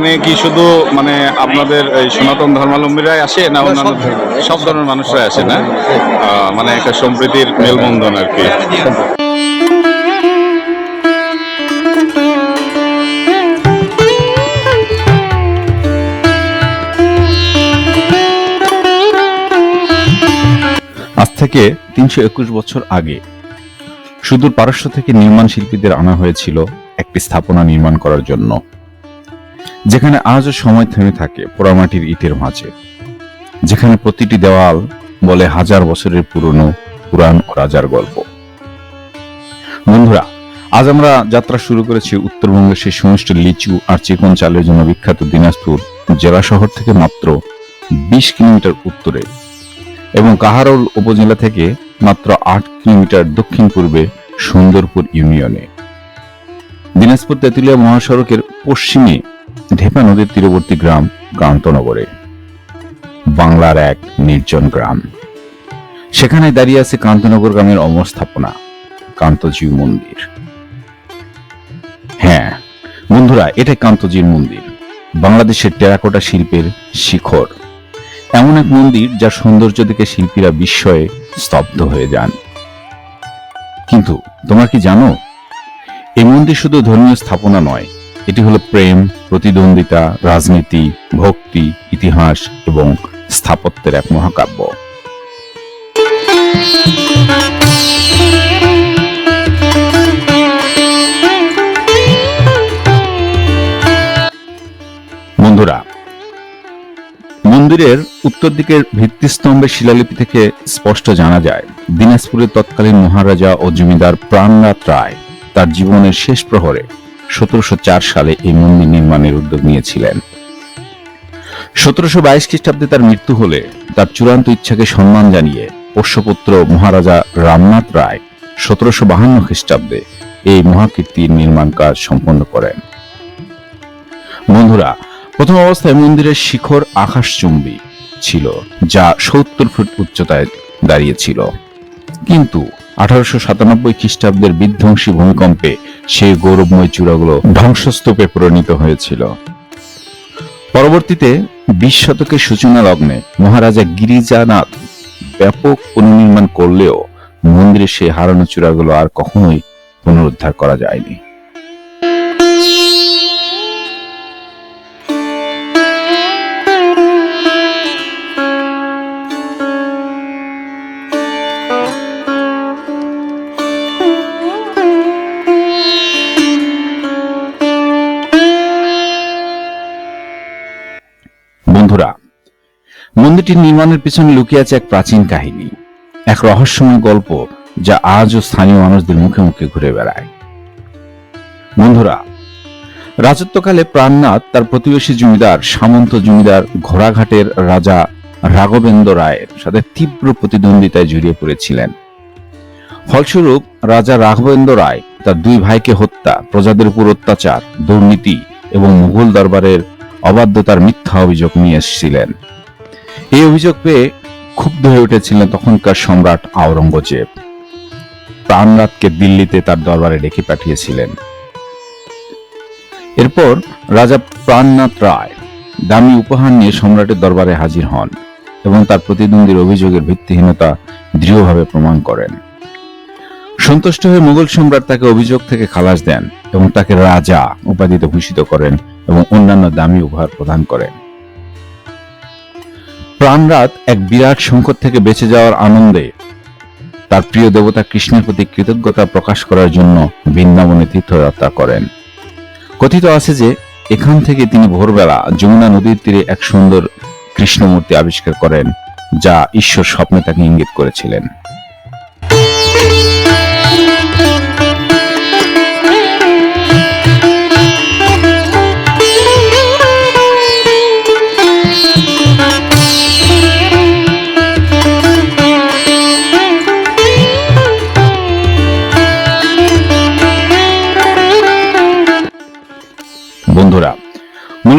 এখানে কি শুধু মানে আপনাদের এই সনাতন ধর্মাবলম্বীরাই আসে না অন্যান্য সব ধরনের মানুষরাই আসে না? মানে একটা সম্প্রীতির মেলবন্ধন আর কি। আজ থেকে তিনশো একুশ বছর আগে সুদূর পারস্য থেকে নির্মাণ শিল্পীদের আনা হয়েছিল একটি স্থাপনা নির্মাণ করার জন্য। যেখানে আজও সময় থেমে থাকে পোড়ামাটির ইটের মাঝে। যেখানে প্রতিটি দেওয়াল বলে হাজার বছরের পুরনো পুরাণ ও রাজার গল্প। বন্ধুরা, আজ আমরা যাত্রা শুরু করেছি উত্তরবঙ্গের সেই সুমিষ্ট লিচু আর চিকন চালের জন্য বিখ্যাত দিনাজপুর জেলা শহর থেকে মাত্র বিশ কিলোমিটার উত্তরে এবং কাহারোল উপজেলা থেকে মাত্র আট কিলোমিটার দক্ষিণ পূর্বে সুন্দরপুর ইউনিয়নে। দিনাজপুর তেঁতুলিয়া মহাসড়কের পশ্চিমে ঢেপা নদীর তীরবর্তী গ্রাম কান্তনগরে বাংলার এক নির্জন গ্রাম। সেখানে দাঁড়িয়ে আছে কান্তনগর গ্রামের অমর স্থাপনা কান্তজিউ মন্দির। হ্যাঁ বন্ধুরা এটা কান্তজির মন্দির, বাংলাদেশের টেরাকোটা শিল্পের শিখর। এমন এক মন্দির যার সৌন্দর্য দেখে শিল্পীরা বিস্ময়ে স্তব্ধ হয়ে যান। কিন্তু, তোমরা কি জানো? এই মন্দির শুধু ধর্মীয় স্থাপনা নয় এটি হলো প্রেম, প্রতিদ্বন্দ্বিতা, রাজনীতি, ভক্তি, ইতিহাস এবং স্থাপত্যের এক মহাকাব্য। বন্ধুরা, মন্দিরের উত্তর দিকের ভিত্তিস্তম্ভের শিলালিপি থেকে স্পষ্ট জানা যায়, দিনাজপুরের তৎকালীন মহারাজা ও জমিদার প্রাণনাথ রায় তার জীবনের শেষ প্রহরে সতেরোশো সালে এই মন্দির নির্মাণের উদ্যোগ নিয়েছিলেন। সতেরোশো বাইশ খ্রিস্টাব্দে তার মৃত্যু হলে তার চূড়ান্ত ইচ্ছাকে সম্মান জানিয়ে পোষ্যপুত্র মহারাজা রামনাথ রায় সতেরোশো বাহান্ন খ্রিস্টাব্দে এই মহাকীর্তির নির্মাণ কাজ সম্পন্ন করেন। বন্ধুরা, প্রথম অবস্থায় মন্দিরের শিখর আকাশচুম্বী ছিল, যা সত্তর ফুট উচ্চতায় দাঁড়িয়েছিল কিন্তু আঠারোশো সাতানব্বই খ্রিস্টাব্দের বিধ্বংসী ভূমিকম্পে সেই গৌরবময় চূড়াগুলো ধ্বংসস্তূপে পরিণত হয়েছিল। পরবর্তীতে বিশ শতকের সূচনা লগ্নে মহারাজা গিরিজানাথ ব্যাপক পুনর্নির্মাণ করলেও মন্দিরের সেই হারানো চূড়াগুলো আর কখনোই পুনরুদ্ধার করা যায়নি। মন্দিরটির নির্মাণের পিছনে লুকিয়ে আছে এক প্রাচীন কাহিনী, এক রহস্যময় গল্প যা আজও স্থানীয় মানুষদের মুখে মুখে ঘুরে বেড়ায়। বন্ধুরা, রাজত্বকালে প্রাণনাথ তার প্রতিবেশী জমিদার সামন্ত জমিদার ঘোড়াঘাটের রাজা রাঘবেন্দ্র রায়ের সাথে তীব্র প্রতিদ্বন্দ্বিতায় জড়িয়ে পড়েছিলেন। ফলস্বরূপ, রাজা রাঘবেন্দ্র রায় তার দুই ভাইকে হত্যা, প্রজাদের উপর অত্যাচার, দুর্নীতি এবং মুঘল দরবারের অবাধ্যতার মিথ্যা অভিযোগ নিয়ে এসেছিলেন। এই অভিযোগ পেয়ে ক্ষুব্ধ হয়ে উঠেছিলেন তখনকার সম্রাট আওরঙ্গজেব। প্রাণনাথকে দিল্লিতে তার দরবারে ডেকে পাঠিয়েছিলেন। এরপর রাজা প্রাণনাথ রায় দামি উপহার নিয়ে সম্রাটের দরবারে হাজির হন এবং তার প্রতিদ্বন্দ্বীর অভিযোগের ভিত্তিহীনতা দৃঢ়ভাবে প্রমাণ করেন। সন্তুষ্ট হয়ে মুঘল সম্রাট তাকে অভিযোগ থেকে খালাস দেন এবং তাকে রাজা উপাধিতে ভূষিত করেন এবং অন্যান্য দামি উপহার প্রদান করেন। প্রাণরাত এক বিরাট সংকট থেকে বেঁচে যাওয়ার আনন্দে তার প্রিয় দেবতা কৃষ্ণের প্রতি কৃতজ্ঞতা প্রকাশ করার জন্য বৃন্দাবনে তীর্থযাত্রা করেন। কথিত আছে যে, এখান থেকে তিনি ভোরবেলা যমুনা নদীর তীরে এক সুন্দর কৃষ্ণমূর্তি আবিষ্কার করেন, যা ঈশ্বর স্বপ্নে তাকে ইঙ্গিত করেছিলেন।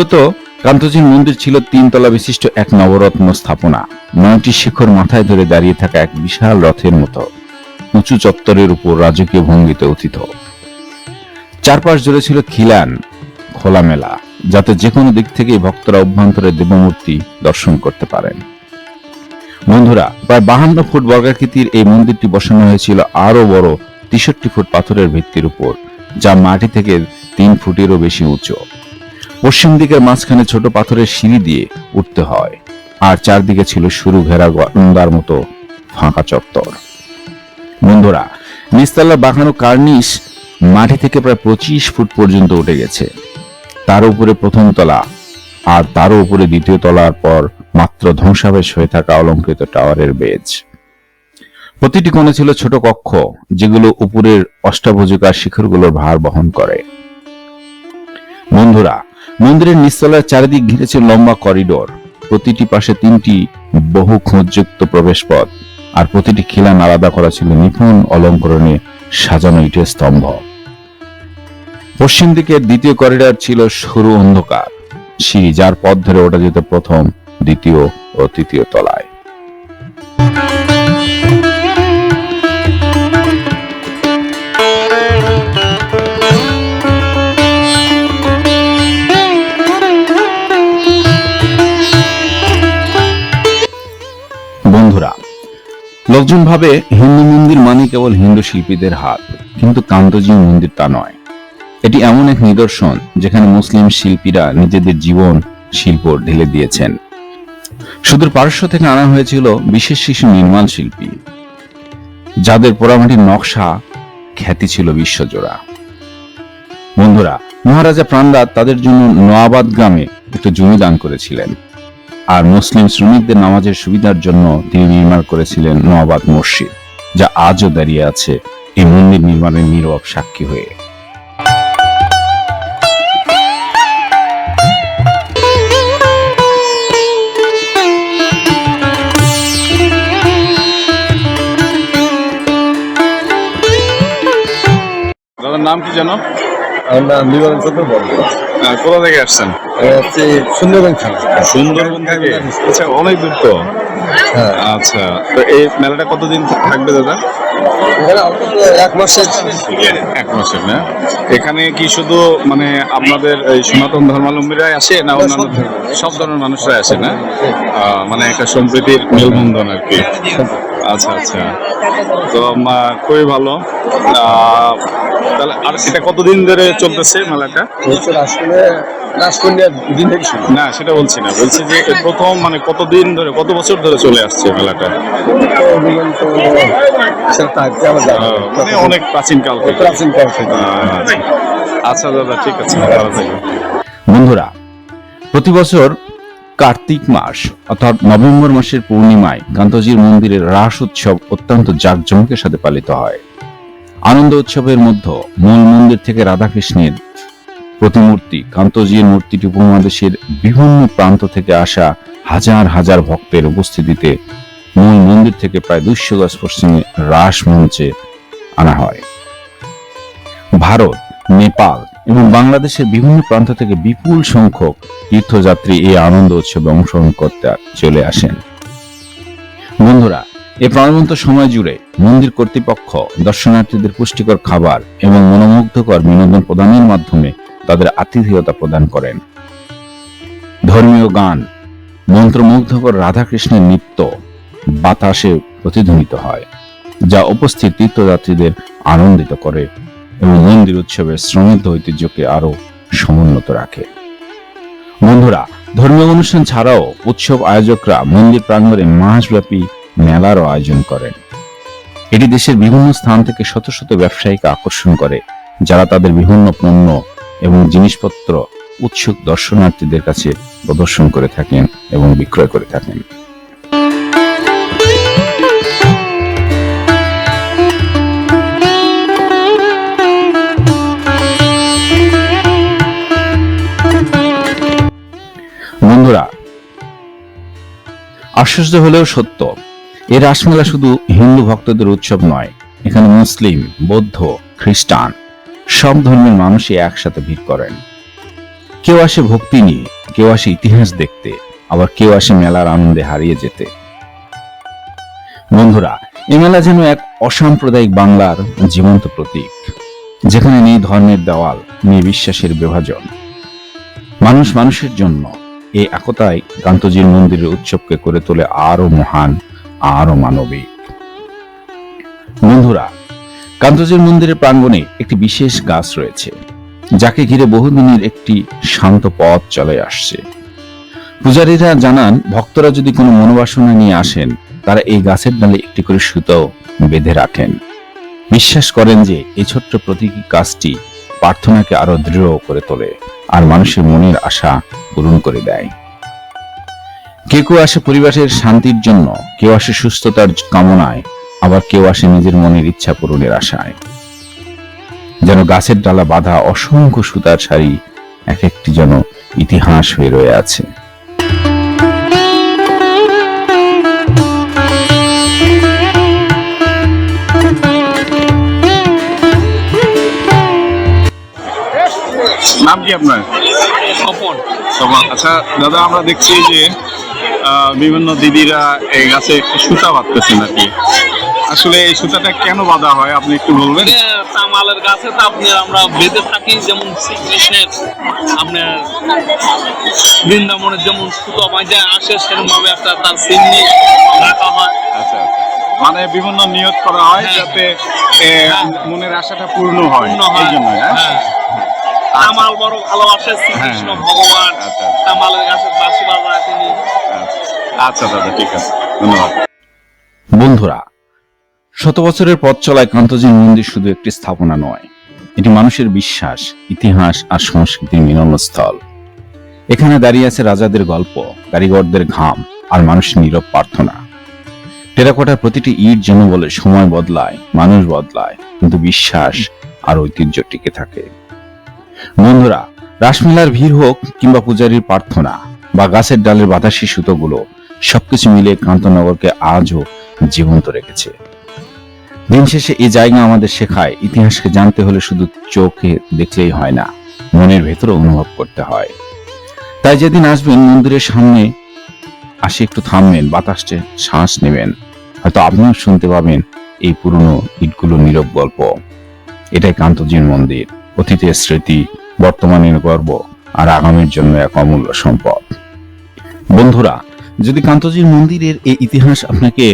মূলত কান্তজির মন্দির ছিল তিনতলা বিশিষ্ট এক নবরত্ন স্থাপনা। নয়টি শিখর মাথায় ধরে দাঁড়িয়ে থাকা এক বিশাল রথের মতো। উঁচু চত্বরের উপর রাজকীয় ভঙ্গিতে অতীত। চারপাশ জুড়ে ছিল খিলান, খোলামেলা, যাতে যে কোনো দিক থেকে ভক্তরা অভ্যন্তরে দেবমূর্তি দর্শন করতে পারেন। বন্ধুরা, প্রায় বাহান্ন ফুট বর্গাকৃতির এই মন্দিরটি বসানো হয়েছিল আরও বড় তেষট্টি ফুট পাথরের ভিত্তির উপর, যা মাটি থেকে তিন ফুটেরও বেশি উঁচু। পশ্চিম দিকের মাঝখানে ছোট পাথরের সিঁড়ি দিয়ে উঠতে হয়। আর চারদিকে ছিল সরু ঘেরা গন্ডার মতো ফাঁকা চত্বর। বন্ধুরা নিচতলার বাঁকানো কার্নিশ মাটি থেকে প্রায় পঁচিশ ফুট পর্যন্ত উঠে গেছে। তার উপরে প্রথম তলা আর তারও উপরে দ্বিতীয় তলার পর মাত্র ধ্বংসাবেশ হয়ে থাকা অলঙ্কৃত টাওয়ারের বেজ। প্রতিটি কোণে ছিল ছোট কক্ষ, যেগুলো উপরের অষ্টাভুজিকার শিখরগুলোর ভার বহন করে। বন্ধুরা, মন্দিরের নিচতলার চারিদিক ঘিরেছে লম্বা করিডোর। প্রতিটি পাশে তিনটি বহু খোঁজযুক্ত প্রবেশপথ আর প্রতিটি খিলান আলাদা করা ছিল নিপুণ অলঙ্করণে সাজানো ইটের স্তম্ভ। পশ্চিম দিকের দ্বিতীয় করিডর ছিল সরু অন্ধকার। সিঁড়ি যার পথ ধরে ওঠা যেত প্রথম, দ্বিতীয় ও তৃতীয় তলায়। লোকজন ভাবে হিন্দু মন্দির মানে কেবল হিন্দু শিল্পীদের হাত, কিন্তু কান্তজি মন্দির তা নয়। এটি এমন এক নিদর্শন যেখানে মুসলিম শিল্পীরা নিজেদের জীবন, শিল্প ঢেলে দিয়েছেন। সুদূর পারস্য থেকে আনা হয়েছিল বিশেষ শিশু নির্মাণ শিল্পী, যাদের পোড়ামাটির নকশা খ্যাতি ছিল বিশ্বজোড়া। বন্ধুরা, মহারাজা প্রাণদাত তাদের জন্য নোয়াবাদ গ্রামে একটু জমি দান করেছিলেন। আর মুসলিম শ্রমিকদের নামাজের সুবিধার জন্য তিনি নির্মাণ করেছিলেন নোয়াবাদ মসজিদ যা আজও দাঁড়িয়ে আছে এই মন্দির নির্মাণের নীরব সাক্ষী হয়ে। দাদার নাম কি জানো আমার নাম নিবারণ আহ, কোথা থেকে আসছেন? সুন্দরবন থানা সুন্দরবন থেকে? আচ্ছা অনেক দূর তো। হ্যাঁ। আচ্ছা তো এই মেলাটা কতদিন থাকবে দাদা? এখানে এক মাসের এক মাসের না? এখানে কি শুধু মানে আপনাদের এই সনাতন ধর্মাবলম্বীরাই আসে না অন্যান্য সব ধরনের মানুষরাই আসে না? মানে একটা সম্প্রীতির মেলবন্ধন আর কি। আচ্ছা আচ্ছা। তো মা, খুবই ভালো। তাহলে আর এটা কতদিন ধরে চলতেছে মেলাটা? আসলে দিন থেকে না সেটা বলছি না। বলছি যে প্রথম মানে কতদিন ধরে কত বছর ধরে চলে আসছে মেলাটা। মানে অনেক প্রাচীন কাল থেকে। প্রাচীন কাল থেকে। আচ্ছা। আচ্ছা দাদা ঠিক আছে ভালো থাকবেন। বন্ধুরা প্রতি বছর কার্তিক মাস, অর্থাৎ নভেম্বর মাসের পূর্ণিমায় কান্তজির মন্দিরের রাস উৎসব অত্যন্ত জাঁকজমকের সাথে পালিত হয়। আনন্দ উৎসবের মধ্যে মূল মন্দির থেকে রাধাকৃষ্ণের প্রতিমূর্তি কান্তজির মূর্তিটি উপমহাদেশের বিভিন্ন প্রান্ত থেকে আসা হাজার হাজার ভক্তের উপস্থিতিতে মূল মন্দির থেকে প্রায় দুইশো গজ পশ্চিমে রাস মঞ্চে আনা হয়। ভারত, নেপাল এবং বাংলাদেশের বিভিন্ন প্রান্ত থেকে বিপুল সংখ্যক তীর্থযাত্রী এই আনন্দ উৎসবে অংশগ্রহণ করতে চলে আসেন। বন্ধুরা এই প্রাণবন্ত সময় জুড়ে মন্দির কর্তৃপক্ষ, দর্শনার্থীদের পুষ্টিকর খাবার এবং মনোমুগ্ধকর বিনোদন প্রদানের মাধ্যমে তাদের আতিথেয়তা প্রদান করেন। ধর্মীয় গান, মন্ত্রমুগ্ধকর রাধাকৃষ্ণের নৃত্য বাতাসে প্রতিধ্বনিত হয়, যা উপস্থিত তীর্থযাত্রীদের আনন্দিত করে। এবং মন্দির উৎসবের সমৃদ্ধ ঐতিহ্যকে আরও সমুন্নত রাখে। বন্ধুরা, ধর্মীয় অনুষ্ঠান ছাড়াও উৎসব আয়োজকরা মন্দির প্রাঙ্গণে মাসব্যাপী মেলারও আয়োজন করেন। এটি দেশের বিভিন্ন স্থান থেকে শত শত ব্যবসায়ীকে আকর্ষণ করে, যারা তাদের বিভিন্ন পণ্য এবং জিনিসপত্র উৎসুক দর্শনার্থীদের কাছে প্রদর্শন করে থাকেন এবং বিক্রয় করে থাকেন। আশ্চর্য হলেও সত্য। এই রাসমেলা শুধু হিন্দু ভক্তদের উৎসব নয়, এখানে মুসলিম, বৌদ্ধ, খ্রিস্টান, সব ধর্মের মানুষই একসাথে ভিড় করেন। কেউ আসে ভক্তি নিয়ে, কেউ আসে ইতিহাস দেখতে, আবার কেউ আসে মেলার আনন্দে হারিয়ে যেতে। বন্ধুরা, এ মেলা যেন এক অসাম্প্রদায়িক বাংলার জীবন্ত প্রতীক, যেখানে নেই ধর্মের দেওয়াল, নেই বিশ্বাসের বিভাজন। মানুষ মানুষের জন্য এই একতাই কান্তজির মন্দিরের উৎসবকে করে তোলে আরও মহান, আরও মানবিক। বন্ধুরা কান্তজির মন্দিরের প্রাঙ্গণে একটি বিশেষ গাছ রয়েছে, যাকে ঘিরে বহুদিনের একটি শান্ত পথ চলে আসছে। পূজারীরা জানান, ভক্তরা যদি কোনো মনোবাসনা নিয়ে আসেন, তারা এই গাছের ডালে একটি করে সুতো বেঁধে রাখেন। বিশ্বাস করেন যে এই ছোট্ট প্রতীকী কাজটি প্রার্থনাকে আরও দৃঢ় করে তোলে আর মানুষের মনের আশা পূরণ করে দেয়। কেউ কেউ আসে পরিবেশের শান্তির জন্য, কেউ আসে সুস্থতার কামনায়, আবার কেউ আসে নিজের মনের ইচ্ছা পূরণের আশায়। যেন গাছের ডালা বাঁধা অসংখ্য সুতার শাড়ি এক একটি যেন ইতিহাস হয়ে রয়ে আছে। নাম কি আপনার? স্বপন। সবার আচ্ছা দাদা আমরা দেখছি যে বিভিন্ন দিদিরা এই গাছে একটু সুতা বাঁধতেছেন আর কি আসলে এই সুতাটা কেন বাঁধা হয় আপনি একটু বলবেন? তামালের গাছে তো আপনার আমরা বেঁধে থাকি যেমন শ্রীকৃষ্ণের আপনার বৃন্দাবনের যেমন সুতো বাঁধে আসে সেরকম ভাবে একটা তার চিহ্নি রাখা হয়। আচ্ছা আচ্ছা। মানে বিভিন্ন নিয়ত করা হয় হ্যাঁ। যাতে মনের আশাটা পূর্ণ হয় এই জন্য হ্যাঁ। হ্যাঁ বড় ভালোবাসে শ্রীকৃষ্ণ হ্যাঁ। ভগবান। আচ্ছা। বাসি বাজায় তিনি। আচ্ছা দাদা ঠিক আছে। ধন্যবাদ। বন্ধুরা শত বছরের পথ চলায় কান্তজির মন্দির শুধু একটি স্থাপনা নয় এটি মানুষের বিশ্বাস ইতিহাস আর সংস্কৃতির মিলনস্থল। এখানে দাঁড়িয়ে আছে রাজাদের গল্প কারিগরদের ঘাম আর মানুষের নীরব প্রার্থনা। টেরাকোটার প্রতিটি ইট যেন বলে সময় বদলায় মানুষ বদলায় কিন্তু বিশ্বাস আর ঐতিহ্য টিকে থাকে। বন্ধুরা, রাসমেলার ভিড় হোক কিংবা পূজারীর প্রার্থনা বা গাছের ডালের বাতাসী সুতোগুলো, সবকিছু মিলে কান্তনগরকে আজও জীবন্ত রেখেছে। দিন শেষে এই জায়গা আমাদের শেখায়, ইতিহাসকে জানতে হলে শুধু চোখে দেখলেই হয় না, মনের ভেতরে অনুভব করতে হয়। তাই যেদিন আসবেন, মন্দিরের সামনে আসে একটু থামবেন, বাতাসে শ্বাস নেবেন। হয়তো আপনিও শুনতে পাবেন এই পুরনো ইটগুলো নীরব গল্প। এটাই কান্তজির মন্দির। অতীতের স্মৃতি, বর্তমানের গর্ব আর আগামীর জন্য এক অমূল্য সম্পদ। বন্ধুরা, যদি কান্তজির মন্দিরের এই ইতিহাস আপনাকে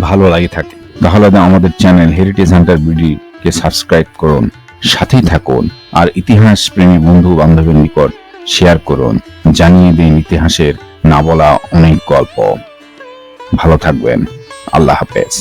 ভালো লাগে থাকে, তাহলে আমাদের চ্যানেল হেরিটেজ হান্টার বিডিকে সাবস্ক্রাইব করুন, সাথেই থাকুন আর ইতিহাস প্রেমী বন্ধু বান্ধবের নিকট শেয়ার করুন, জানিয়ে দিন ইতিহাসের না বলা অনেক গল্প। ভালো থাকবেন। আল্লাহ হাফেজ।